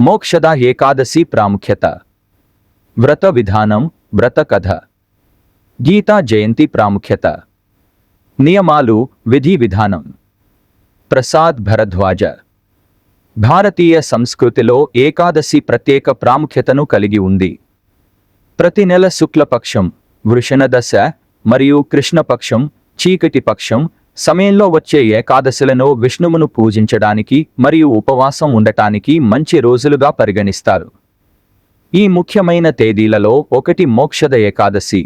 మోక్షద ఏకాదశి ప్రాముఖ్యత. వ్రత విధానం వ్రత కథ. గీతా జయంతి ప్రాముఖ్యత. నియమాలు విధి విధానం. ప్రసాద్ భరద్వాజ. భారతీయ సంస్కృతిలో ఏకాదశి ప్రత్యేక ప్రాముఖ్యతను కలిగి ఉంది. ప్రతి నెల శుక్లపక్షం వృషణదశ మరియు కృష్ణపక్షం చీకటి పక్షం సమయంలో వచ్చే ఏకాదశులను విష్ణువును పూజించడానికి మరియు ఉపవాసం ఉండటానికి మంచి రోజులుగా పరిగణిస్తారు. ఈ ముఖ్యమైన తేదీలలో ఒకటి మోక్షద ఏకాదశి.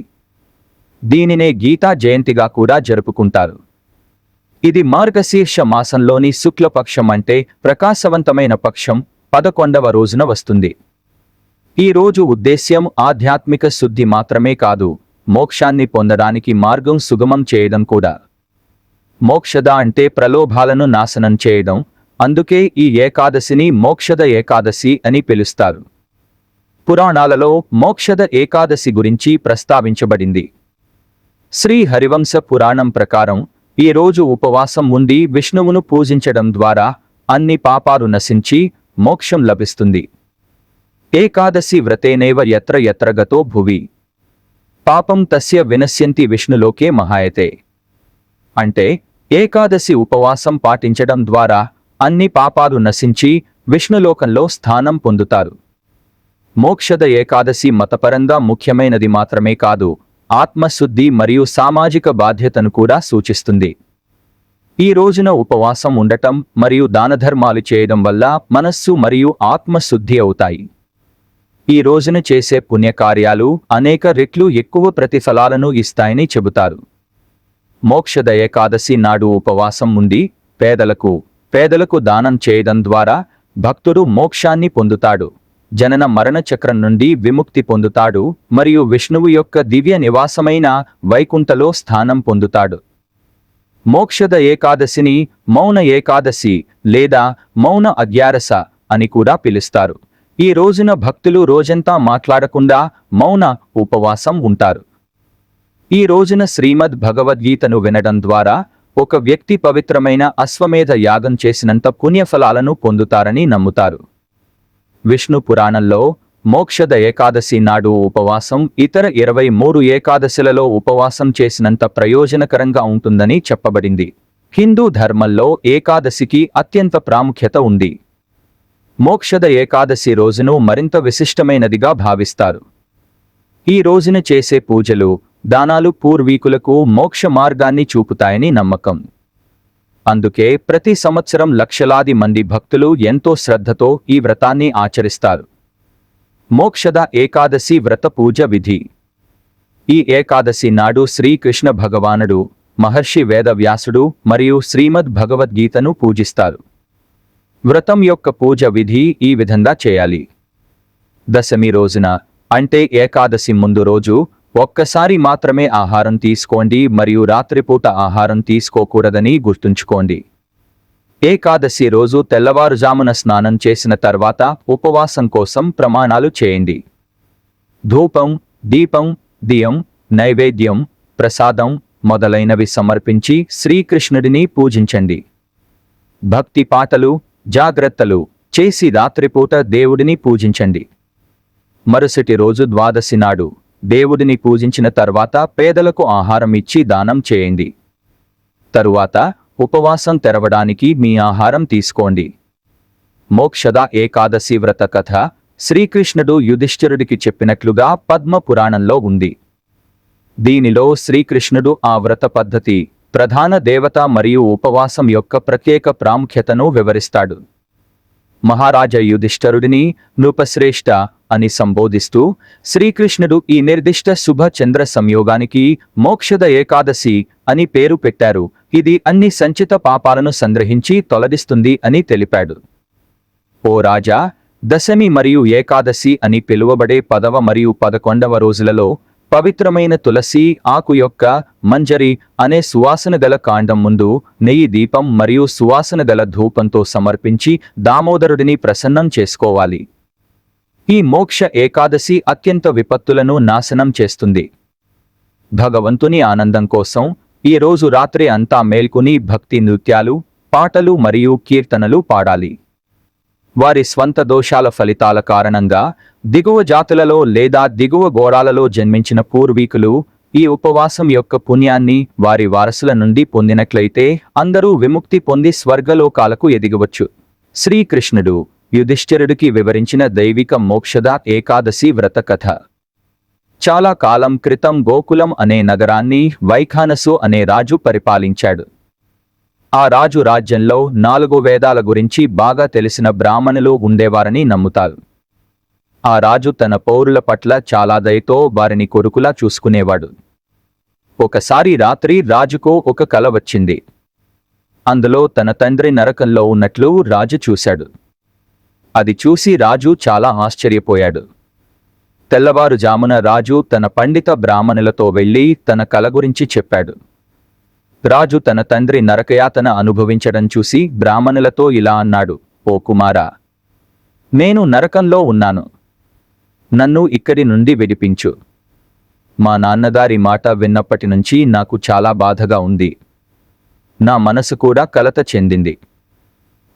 దీనినే గీతా జయంతిగా కూడా జరుపుకుంటారు. ఇది మార్గశీర్ష మాసంలోని శుక్లపక్షం అంటే ప్రకాశవంతమైన పక్షం పదకొండవ రోజున వస్తుంది. ఈ రోజు ఉద్దేశ్యం ఆధ్యాత్మిక శుద్ధి మాత్రమే కాదు మోక్షాన్ని పొందడానికి మార్గం సుగమం చేయడం కూడా. మోక్షద అంటే ప్రలోభాలను నాశనం చేయడం. అందుకే ఈ ఏకాదశిని మోక్షద ఏకాదశి అని పిలుస్తారు. పురాణాలలో మోక్షద ఏకాదశి గురించి ప్రస్తావించబడింది. శ్రీ హరివంశ పురాణం ప్రకారం ఈ రోజు ఉపవాసం ఉండి విష్ణువును పూజించడం ద్వారా అన్ని పాపాలు నశించి మోక్షం లభిస్తుంది. ఏకాదశి వ్రతేనేవ ఎత్ర ఎత్ర గతో భువి. పాపం తస్య వినశ్యంతి విష్ణులోకే మహాయతే. అంటే ఏకాదశి ఉపవాసం పాటించడం ద్వారా అన్ని పాపాలు నశించి విష్ణులోకంలో స్థానం పొందుతారు. మోక్షద ఏకాదశి మతపరంగా ముఖ్యమైనది మాత్రమే కాదు ఆత్మశుద్ధి మరియు సామాజిక బాధ్యతను కూడా సూచిస్తుంది. ఈ రోజున ఉపవాసం ఉండటం మరియు దానధర్మాలు చేయడం వల్ల మనస్సు మరియు ఆత్మశుద్ధి అవుతాయి. ఈ రోజున చేసే పుణ్యకార్యాలు అనేక రెట్లు ఎక్కువ ప్రతిఫలాలను ఇస్తాయని చెబుతారు. మోక్షద ఏకాదశి నాడు ఉపవాసం ఉండి పేదలకు పేదలకు దానం చేయడం ద్వారా భక్తుడు మోక్షాన్ని పొందుతాడు. జనన మరణ చక్రం నుండి విముక్తి పొందుతాడు మరియు విష్ణువు యొక్క దివ్య నివాసమైన వైకుంఠలో స్థానం పొందుతాడు. మోక్షద ఏకాదశిని మౌన ఏకాదశి లేదా మౌన అగ్యారస అని కూడా పిలుస్తారు. ఈ రోజున భక్తులు రోజంతా మాట్లాడకుండా మౌన ఉపవాసం ఉంటారు. ఈ రోజున శ్రీమద్ భగవద్గీతను వినడం ద్వారా ఒక వ్యక్తి పవిత్రమైన అశ్వమేధ యాగం చేసినంత పుణ్యఫలాలను పొందుతారని నమ్ముతారు. విష్ణు పురాణంలో మోక్షద ఏకాదశి నాడు ఉపవాసం ఇతర ఇరవై మూడు ఏకాదశిలలో ఉపవాసం చేసినంత ప్రయోజనకరంగా ఉంటుందని చెప్పబడింది. హిందూ ధర్మంలో ఏకాదశికి అత్యంత ప్రాముఖ్యత ఉంది. మోక్షద ఏకాదశి రోజును మరింత విశిష్టమైనదిగా భావిస్తారు. ఈ రోజున చేసే పూజలు దానాలు పూర్వీకులకు మోక్ష మార్గాన్ని చూపుతాయని నమ్మకం. అందుకే ప్రతి సంవత్సరం లక్షలాది మంది భక్తులు ఎంతో శ్రద్ధతో ఈ వ్రతాన్ని ఆచరిస్తారు. మోక్షద ఏకాదశి వ్రత పూజ విధి. ఈ ఏకాదశి నాడు శ్రీకృష్ణ భగవానుడు మహర్షి వేదవ్యాసుడు మరియు శ్రీమద్ భగవద్గీతను పూజిస్తారు. వ్రతం యొక్క పూజ విధి ఈ విధంగా చేయాలి. దశమి రోజున అంటే ఏకాదశి ముందు రోజు ఒక్కసారి మాత్రమే ఆహారం తీసుకోండి మరియు రాత్రిపూట ఆహారం తీసుకోకూడదని గుర్తుంచుకోండి. ఏకాదశి రోజు తెల్లవారుజామున స్నానం చేసిన తర్వాత ఉపవాసం కోసం ప్రమాణాలు చేయండి. ధూపం దీపం దియం నైవేద్యం ప్రసాదం మొదలైనవి సమర్పించి శ్రీకృష్ణుడిని పూజించండి. భక్తి పాటలు జాగ్రత్తలు చేసి రాత్రిపూట దేవుడిని పూజించండి. మరుసటి రోజు ద్వాదశి నాడు దేవుడిని పూజించిన తర్వాత పేదలకు ఆహారం ఇచ్చి దానం చేయండి. తరువాత ఉపవాసం తెరవడానికి మీ ఆహారం తీసుకోండి. మోక్షద ఏకాదశి వ్రత కథ శ్రీకృష్ణుడు యుధిష్ఠిరుడికి చెప్పినట్లుగా పద్మ పురాణంలో ఉంది. దీనిలో శ్రీకృష్ణుడు ఆ వ్రత పద్ధతి ప్రధాన దేవత మరియు ఉపవాసం యొక్క ప్రత్యేక ప్రాముఖ్యతను వివరిస్తాడు. మహారాజ యుధిష్ఠరుడిని నృపశ్రేష్ఠ అని సంబోధిస్తూ శ్రీకృష్ణుడు ఈ నిర్దిష్ట శుభ చంద్ర సంయోగానికి మోక్షద ఏకాదశి అని పేరు పెట్టారు. ఇది అన్ని సంచిత పాపాలను సంగ్రహించి తొలగిస్తుంది అని తెలిపాడు. ఓ రాజా దశమి మరియు ఏకాదశి అని పిలువబడే పదవ మరియు పదకొండవ రోజులలో పవిత్రమైన తులసి ఆకు యొక్క మంజరి అనే సువాసన గల కాండం ముందు నెయ్యి దీపం మరియు సువాసన గల ధూపంతో సమర్పించి దామోదరుడిని ప్రసన్నం చేసుకోవాలి. ఈ మోక్ష ఏకాదశి అత్యంత విపత్తులను నాశనం చేస్తుంది. భగవంతుని ఆనందం కోసం ఈ రోజు రాత్రి అంతా మేల్కొని భక్తి నృత్యాలు పాటలు మరియు కీర్తనలు పాడాలి. వారి స్వంత దోషాల ఫలితాల కారణంగా దిగువ జాతులలో లేదా దిగువ గోడాలలో జన్మించిన పూర్వీకులు ఈ ఉపవాసం యొక్క పుణ్యాన్ని వారి వారసుల నుండి పొందినట్లయితే అందరూ విముక్తి పొంది స్వర్గలోకాలకు ఎదిగవచ్చు. శ్రీకృష్ణుడు యుధిష్ఠిరుడికి వివరించిన దైవిక మోక్షద ఏకాదశి వ్రత కథ చాలా కాలం క్రితం గోకులం అనే నగరాన్ని వైఖానసు అనే రాజు పరిపాలించాడు. ఆ రాజు రాజ్యంలో నాలుగు వేదాల గురించి బాగా తెలిసిన బ్రాహ్మణులు ఉండేవారని నమ్ముతారు. ఆ రాజు తన పౌరుల పట్ల చాలా దయతో వారిని కొడుకులా చూసుకునేవాడు. ఒకసారి రాత్రి రాజుకు ఒక కల వచ్చింది. అందులో తన తండ్రి నరకంలో ఉన్నట్లు రాజు చూశాడు. అది చూసి రాజు చాలా ఆశ్చర్యపోయాడు. తెల్లవారుజామున రాజు తన పండిత బ్రాహ్మణులతో వెళ్ళి తన కల గురించి చెప్పాడు. రాజు తన తండ్రి నరకయాతన అనుభవించడం చూసి బ్రాహ్మణులతో ఇలా అన్నాడు ఓ కుమారా నేను నరకంలో ఉన్నాను. నన్ను ఇక్కడి నుండి విడిపించు. మా నాన్నగారి మాట విన్నప్పటి నుంచి నాకు చాలా బాధగా ఉంది. నా మనసు కూడా కలత చెందింది.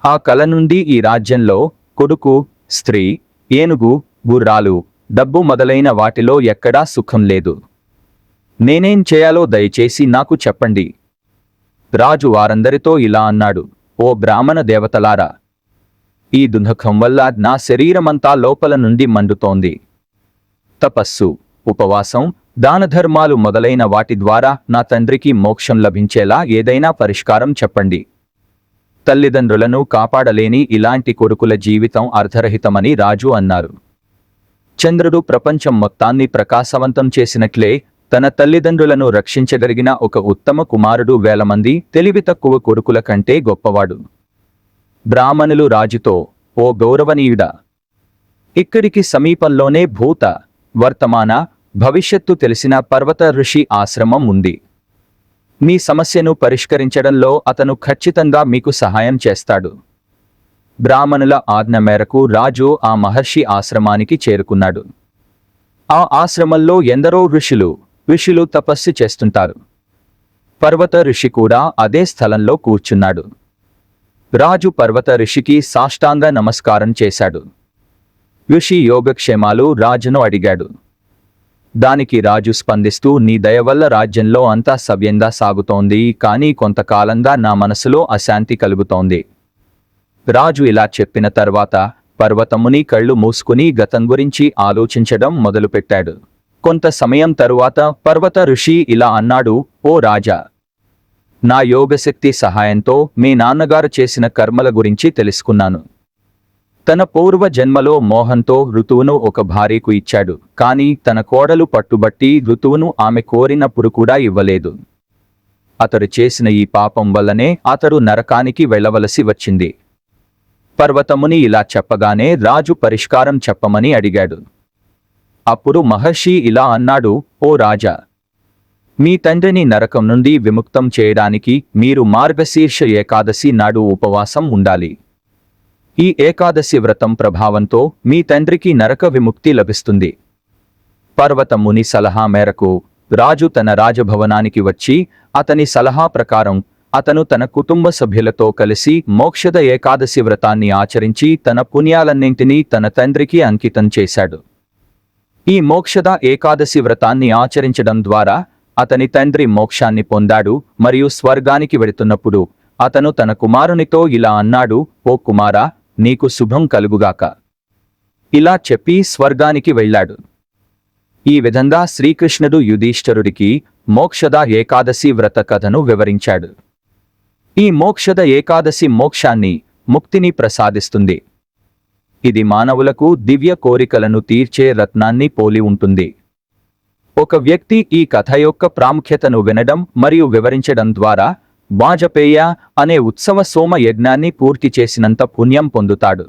ఆ కల నుండి ఈ రాజ్యంలో కొడుకు స్త్రీ ఏనుగు గుర్రాలు డబ్బు మొదలైన వాటిలో ఎక్కడా సుఖం లేదు. నేనేం చేయాలో దయచేసి నాకు చెప్పండి. రాజు వారందరితో ఇలా అన్నాడు ఓ బ్రాహ్మణ దేవతలారా! ఈ దుఃఖం వల్ల నా శరీరమంతా లోపల నుండి మండుతోంది. తపస్సు ఉపవాసం దానధర్మాలు మొదలైన వాటి ద్వారా నా తండ్రికి మోక్షం లభించేలా ఏదైనా పరిష్కారం చెప్పండి. తల్లిదండ్రులను కాపాడలేని ఇలాంటి కొడుకుల జీవితం అర్ధరహితమని రాజు అన్నారు. చంద్రుడు ప్రపంచం మొత్తాన్ని ప్రకాశవంతం చేసినట్లే తన తల్లిదండ్రులను రక్షించగలిగిన ఒక ఉత్తమ కుమారుడు వేల మంది తెలివి తక్కువ కొడుకుల కంటే గొప్పవాడు. బ్రాహ్మణులు రాజుతో ఓ గౌరవనీయుడా! ఇక్కడికి సమీపంలోనే భూత వర్తమాన భవిష్యత్తు తెలిసిన పర్వత ఋషి ఆశ్రమం ఉంది. మీ సమస్యను పరిష్కరించడంలో అతను ఖచ్చితంగా మీకు సహాయం చేస్తాడు. బ్రాహ్మణుల ఆజ్ఞ మేరకు రాజు ఆ మహర్షి ఆశ్రమానికి చేరుకున్నాడు. ఆ ఆశ్రమంలో ఎందరో ఋషులు ఋషులు తపస్సు చేస్తుంటారు. పర్వత ఋషి కూడా అదే స్థలంలో కూర్చున్నాడు. రాజు పర్వత ఋషికి సాష్టాంగ నమస్కారం చేశాడు. ఋషి యోగక్షేమాలు రాజును అడిగాడు. దానికి రాజు స్పందిస్తూ నీ దయ వల్ల రాజ్యంలో అంతా సవ్యంగా సాగుతోంది కానీ కొంతకాలంగా నా మనసులో అశాంతి కలుగుతోంది రాజు ఇలా చెప్పిన తర్వాత పర్వతముని కళ్ళు మూసుకుని గతం గురించి ఆలోచించడం మొదలుపెట్టాడు. కొంత సమయం తరువాత పర్వత ఋషి ఇలా అన్నాడు ఓ రాజా! నా యోగశక్తి సహాయంతో మీ నాన్నగారు చేసిన కర్మల గురించి తెలుసుకున్నాను. తన పూర్వ జన్మలో మోహంతో ఋతువును ఒక భార్యకు ఇచ్చాడు కానీ తన కోడలు పట్టుబట్టి ఋతువును ఆమె కోరినప్పుడు కూడా ఇవ్వలేదు. అతడు చేసిన ఈ పాపం వల్లనే అతడు నరకానికి వెళ్ళవలసి వచ్చింది. పర్వతముని ఇలా చెప్పగానే రాజు పరిష్కారం చెప్పమని అడిగాడు. అప్పుడు మహర్షి ఇలా అన్నాడు ఓ రాజా మీ తండ్రిని నరకం నుండి విముక్తం చేయడానికి మీరు మార్గశీర్ష ఏకాదశి నాడు ఉపవాసం ఉండాలి. ఈ ఏకాదశి వ్రతం ప్రభావంతో మీ తండ్రికి నరక విముక్తి లభిస్తుంది. పర్వతముని సలహా మేరకు రాజు తన రాజభవనానికి వచ్చి అతని సలహా ప్రకారం అతను తన కుటుంబ సభ్యులతో కలిసి మోక్షద ఏకాదశి వ్రతాన్ని ఆచరించి తన పుణ్యాలన్నింటినీ తన తండ్రికి అంకితం చేశాడు. ఈ మోక్షద ఏకాదశి వ్రతాన్ని ఆచరించడం ద్వారా అతని తండ్రి మోక్షాన్ని పొందాడు మరియు స్వర్గానికి వెడుతున్నప్పుడు అతను తన కుమారునితో ఇలా అన్నాడు ఓ కుమారా నీకు శుభం కలుగుగాక. ఇలా చెప్పి స్వర్గానికి వెళ్ళాడు. ఈ విధంగా శ్రీకృష్ణుడు యుధీష్ఠరుడికి మోక్షద ఏకాదశి వ్రత కథను వివరించాడు. ఈ మోక్షద ఏకాదశి మోక్షాన్ని ముక్తిని ప్రసాదిస్తుంది. ఇది మానవులకు దివ్య కోరికలను తీర్చే రత్నాన్ని పోలి ఉంటుంది. ఒక వ్యక్తి ఈ కథ యొక్క ప్రాముఖ్యతను వినడం మరియు వివరించడం ద్వారా వాజపేయ అనే ఉత్సవ సోమ యజ్ఞాన్ని పూర్తి చేసినంత పుణ్యం పొందుతాడు.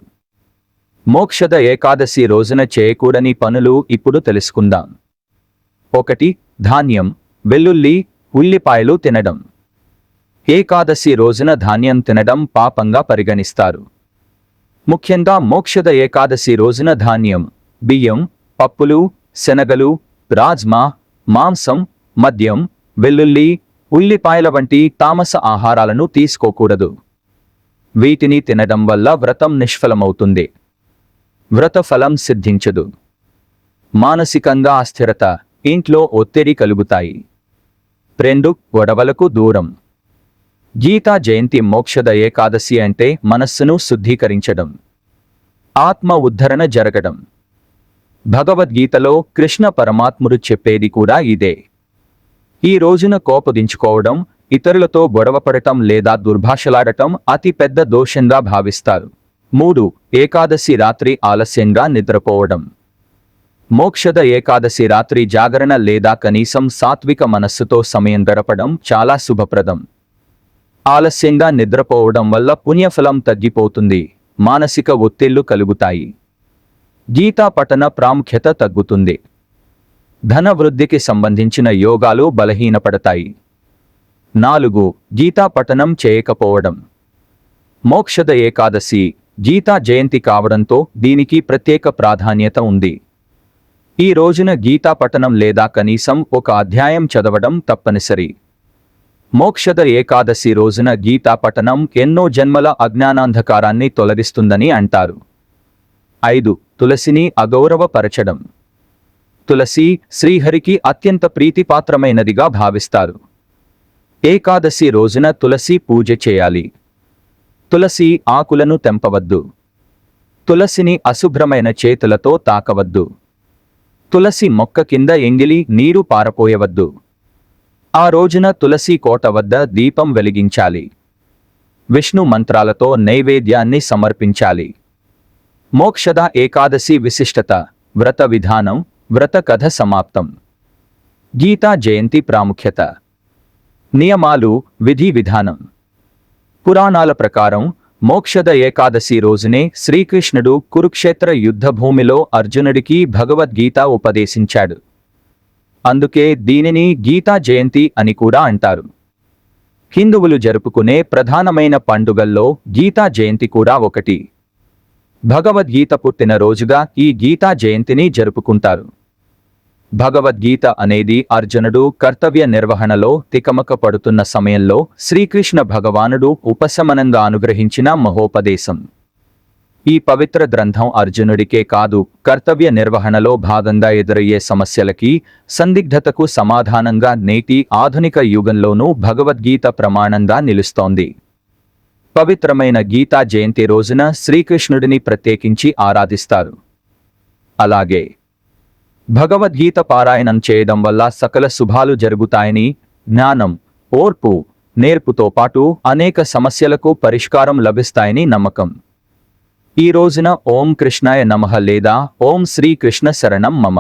మోక్షద ఏకాదశి రోజున చేయకూడని పనులు ఇప్పుడు తెలుసుకుందాం. ఒకటి ధాన్యం వెల్లుల్లి ఉల్లిపాయలు తినడం. ఏకాదశి రోజున ధాన్యం తినడం పాపంగా పరిగణిస్తారు. ముఖ్యంగా మోక్షద ఏకాదశి రోజున ధాన్యం బియ్యం పప్పులు శనగలు రాజ్మా మాంసం మద్యం వెల్లుల్లి ఉల్లిపాయల వంటి తామస ఆహారాలను తీసుకోకూడదు. వీటిని తినడం వల్ల వ్రతం నిష్ఫలమవుతుంది. వ్రత ఫలం సిద్ధించదు. మానసికంగా అస్థిరత ఇంట్లో ఒత్తిడి కలుగుతాయి. రెండు గొడవలకు దూరం. గీతా జయంతి మోక్షద ఏకాదశి అంటే మనస్సును శుద్ధీకరించడం. ఆత్మ ఉద్ధరణ జరగడం. భగవద్గీతలో కృష్ణ పరమాత్ముడు చెప్పేది కూడా ఇదే. ఈ రోజున కోపదించుకోవడం ఇతరులతో గొడవపడటం లేదా దుర్భాషలాడటం అతి పెద్ద దోషంగా భావిస్తారు. మూడు ఏకాదశి రాత్రి ఆలస్యంగా నిద్రపోవడం. మోక్షద ఏకాదశి రాత్రి జాగరణ లేదా కనీసం సాత్విక మనస్సుతో సమయం గడపడం చాలా శుభప్రదం. ఆలస్యంగా నిద్రపోవడం వల్ల పుణ్యఫలం తగ్గిపోతుంది మానసిక ఒత్తిళ్ళు కలుగుతాయి. గీతా పఠన ప్రాముఖ్యత తగ్గుతుంది. ధన వృద్ధికి సంబంధించిన యోగాలు బలహీనపడతాయి. నాలుగు గీతా పఠనం చేయకపోవడం. మోక్షద ఏకాదశి గీతా జయంతి కావడంతో దీనికి ప్రత్యేక ప్రాధాన్యత ఉంది. ఈ రోజున గీతా పఠనం లేదా కనీసం ఒక అధ్యాయం చదవడం తప్పనిసరి. మోక్షద ఏకాదశి రోజున గీతా పఠనం ఎన్నో జన్మల అజ్ఞానాంధకారాన్ని తొలగిస్తుందని అంటారు. ఐదు తులసిని అగౌరవపరచడం. తులసి శ్రీహరికి అత్యంత ప్రీతిపాత్రమైనదిగా భావిస్తారు. ఏకాదశి రోజున తులసి పూజ చేయాలి. తులసి ఆకులను తెంపవద్దు. తులసిని అశుభ్రమైన చేతులతో తాకవద్దు. తులసి మొక్క కింద ఎంగిలి నీరు పారపోయవద్దు. ఆ రోజున తులసి కోట వద్ద దీపం వెలిగించాలి. విష్ణు మంత్రాలతో నైవేద్యాన్ని సమర్పించాలి. మోక్షద ఏకాదశి విశిష్టత వ్రత విధానం వ్రత కథ సమాప్తం. గీతా జయంతి ప్రాముఖ్యత. నియమాలు విధి విధానం. పురాణాల ప్రకారం మోక్షద ఏకాదశి రోజునే శ్రీకృష్ణుడు కురుక్షేత్ర యుద్ధభూమిలో అర్జునుడికి భగవద్గీత ఉపదేశించాడు. అందుకే దీనిని గీతా జయంతి అని కూడా అంటారు. హిందువులు జరుపుకునే ప్రధానమైన పండుగల్లో గీతా జయంతి కూడా ఒకటి. భగవద్గీత పుట్టిన రోజుగా ఈ గీతా జయంతిని జరుపుకుంటారు. భగవద్గీత అనేది అర్జునుడు కర్తవ్య నిర్వహణలో తికమక పడుతున్న సమయంలో శ్రీకృష్ణ భగవానుడు ఉపశమనంగా అనుగ్రహించిన మహోపదేశం. ఈ పవిత్ర గ్రంథం అర్జునుడికే కాదు కర్తవ్య నిర్వహణలో భాగంగా ఎదురయ్యే సమస్యలకి సందిగ్ధతకు సమాధానంగా నేటి ఆధునిక యుగంలోనూ భగవద్గీత ప్రమాణంగా నిలుస్తోంది. పవిత్రమైన గీతా జయంతి రోజున శ్రీకృష్ణుడిని ప్రత్యేకించి ఆరాధిస్తారు. అలాగే భగవద్గీత పారాయణం చేయడం వల్ల సకల శుభాలు జరుగుతాయని జ్ఞానం ఓర్పు నేర్పుతో పాటు అనేక సమస్యలకు పరిష్కారం లభిస్తాయని నమ్మకం. ఈ రోజున ఓం కృష్ణాయ నమః లేదా ఓం శ్రీ కృష్ణ శరణం మమ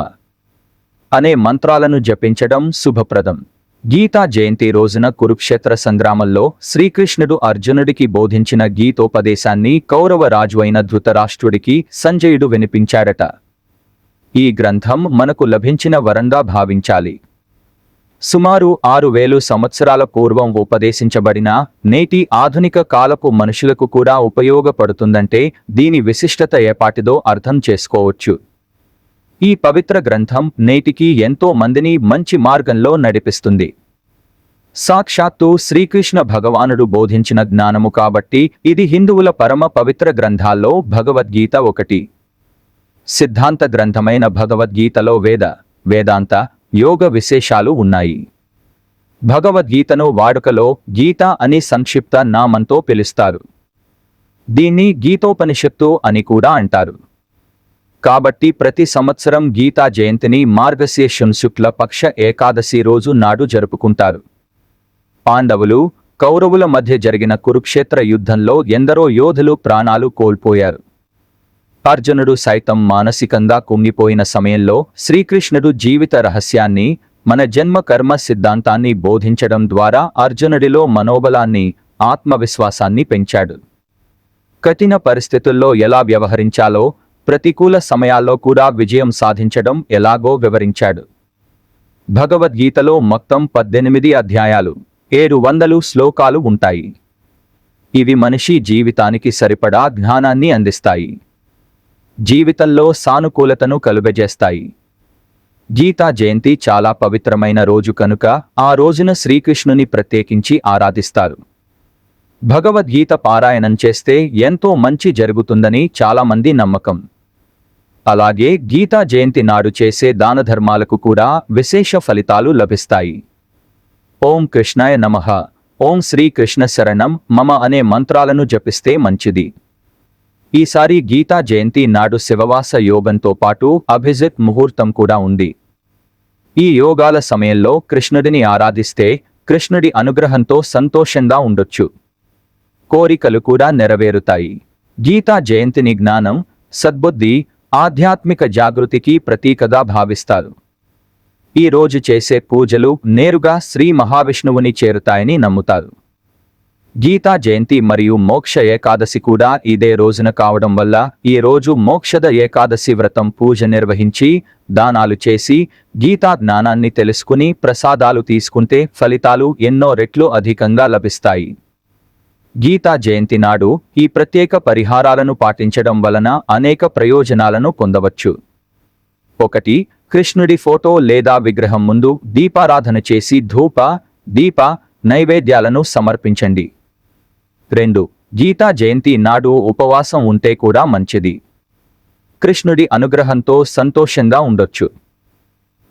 అనే మంత్రాలను జపించడం శుభప్రదం. గీతా జయంతి రోజున కురుక్షేత్ర సంగ్రామంలో శ్రీకృష్ణుడు అర్జునుడికి బోధించిన గీతోపదేశాన్ని కౌరవ రాజువైన ధృతరాష్ట్రుడికి సంజయుడు వినిపించాడట ఈ గ్రంథం మనకు లభించిన వరంగా భావించాలి. సుమారు ఆరు వేలు సంవత్సరాల పూర్వం ఉపదేశించబడిన నేటి ఆధునిక కాలపు మనుషులకు కూడా ఉపయోగపడుతుందంటే దీని విశిష్టత ఏపాటిదో అర్థం చేసుకోవచ్చు. ఈ పవిత్ర గ్రంథం నేటికి ఎంతో మందిని మంచి మార్గంలో నడిపిస్తుంది. సాక్షాత్తు శ్రీకృష్ణ భగవానుడు బోధించిన జ్ఞానము కాబట్టి ఇది హిందువుల పరమ పవిత్ర గ్రంథాల్లో భగవద్గీత ఒకటి. సిద్ధాంత గ్రంథమైన భగవద్గీతలో వేద వేదాంత యోగ విశేషాలు ఉన్నాయి. భగవద్గీతను వాడుకలో గీత అని సంక్షిప్త నామంతో పిలుస్తారు. దీన్ని గీతోపనిషత్తు అని కూడా అంటారు. కాబట్టి ప్రతి సంవత్సరం గీతా జయంతిని మార్గశీర్షం శుక్ల పక్ష ఏకాదశి రోజు నాడు జరుపుకుంటారు. పాండవులు కౌరవుల మధ్య జరిగిన కురుక్షేత్ర యుద్ధంలో ఎందరో యోధులు ప్రాణాలు కోల్పోయారు. అర్జునుడు సైతం మానసికంగా కుంగిపోయిన సమయంలో శ్రీకృష్ణుడు జీవిత రహస్యాన్ని మన జన్మ కర్మ సిద్ధాంతాన్ని బోధించడం ద్వారా అర్జునుడిలో మనోబలాన్ని ఆత్మవిశ్వాసాన్ని పెంచాడు. కఠిన పరిస్థితుల్లో ఎలా వ్యవహరించాలో ప్రతికూల సమయాల్లో కూడా విజయం సాధించడం ఎలాగో వివరించాడు. భగవద్గీతలో మొత్తం పద్దెనిమిది అధ్యాయాలు ఏడు వందలు శ్లోకాలు ఉంటాయి. ఇవి మనిషి జీవితానికి సరిపడా జ్ఞానాన్ని అందిస్తాయి. జీవితంలో సానుకూలతను కలుగజేస్తాయి. గీతా జయంతి చాలా పవిత్రమైన రోజు కనుక ఆ రోజున శ్రీకృష్ణుని ప్రత్యేకించి ఆరాధిస్తారు. భగవద్గీత పారాయణం చేస్తే ఎంతో మంచి జరుగుతుందని చాలామంది నమ్మకం. అలాగే గీతా జయంతి నాడు చేసే దాన ధర్మాలకు కూడా విశేష ఫలితాలు లభిస్తాయి. ఓం కృష్ణాయ నమః. ఓం శ్రీకృష్ణ శరణం. మమ అనే మంత్రాలను జపిస్తే మంచిది. ఈసారి గీతా జయంతి నాడు శివవాస యోగంతో పాటు అభిజిత్ ముహూర్తం కూడా ఉంది. ఈ యోగాల సమయంలో కృష్ణుడిని ఆరాధిస్తే కృష్ణుడి అనుగ్రహంతో సంతోషంగా ఉండొచ్చు. కోరికలు కూడా నెరవేరుతాయి. గీతా జయంతిని జ్ఞానం సద్బుద్ధి ఆధ్యాత్మిక జాగృతికి ప్రతీకగా భావిస్తారు. ఈ రోజు చేసే పూజలు నేరుగా శ్రీ మహావిష్ణువుని చేరుతాయని నమ్ముతారు. గీతా జయంతి మరియు మోక్ష ఏకాదశి కూడా ఇదే రోజున కావడం వల్ల ఈ రోజు మోక్షద ఏకాదశి వ్రతం పూజ నిర్వహించి దానాలు చేసి గీతా జ్ఞానాన్ని తెలుసుకుని ప్రసాదాలు తీసుకుంటే ఫలితాలు ఎన్నో రెట్లు అధికంగా లభిస్తాయి. గీతా జయంతి నాడు ఈ ప్రత్యేక పరిహారాలను పాటించడం వలన అనేక ప్రయోజనాలను పొందవచ్చు. ఒకటి కృష్ణుడి ఫోటో లేదా విగ్రహం ముందు దీపారాధన చేసి ధూప దీప నైవేద్యాలను సమర్పించండి. రెండు గీతా జయంతి నాడు ఉపవాసం ఉంటే కూడా మంచిది. కృష్ణుడి అనుగ్రహంతో సంతోషంగా ఉండొచ్చు.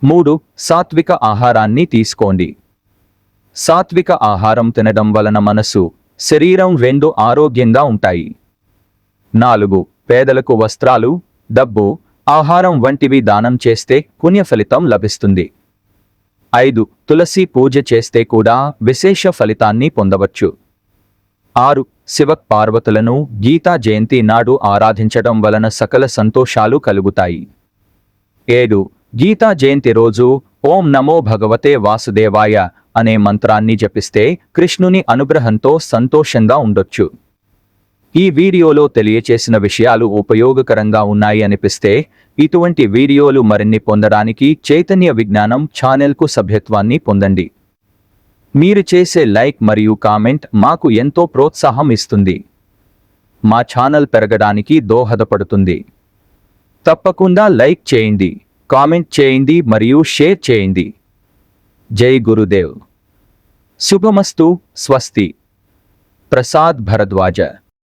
మూడు సాత్విక ఆహారాన్ని తీసుకోండి. సాత్విక ఆహారం తినడం వలన మనసు శరీరం రెండు ఆరోగ్యంగా ఉంటాయి. నాలుగు పేదలకు వస్త్రాలు డబ్బు ఆహారం వంటివి దానం చేస్తే పుణ్య ఫలితం లభిస్తుంది. ఐదు తులసి పూజ చేస్తే కూడా విశేష ఫలితాన్ని పొందవచ్చు. ఆరు శివ పార్వతులను గీతా జయంతి నాడు ఆరాధించడం వలన సకల సంతోషాలు కలుగుతాయి. ఏడు గీతా జయంతి రోజు ఓం నమో భగవతే వాసుదేవాయ అనే మంత్రాన్ని జపిస్తే కృష్ణుని అనుగ్రహంతో సంతోషంగా ఉండొచ్చు. ఈ వీడియోలో తెలియచేసిన విషయాలు ఉపయోగకరంగా ఉన్నాయి అనిపిస్తే ఇటువంటి వీడియోలు మరిన్ని పొందడానికి చైతన్య విజ్ఞానం ఛానల్కు సభ్యత్వాన్ని పొందండి. మీరు చేసే లైక్ మరియు కామెంట్ మాకు ఎంతో ప్రోత్సాహం ఇస్తుంది. మా ఛానల్ పెరగడానికి దోహదపడుతుంది. తప్పకుండా లైక్ చేయండి కామెంట్ చేయండి మరియు షేర్ చేయండి. జై గురుదేవ్. శుభమస్తు స్వస్తి. ప్రసాద్ భరద్వాజ.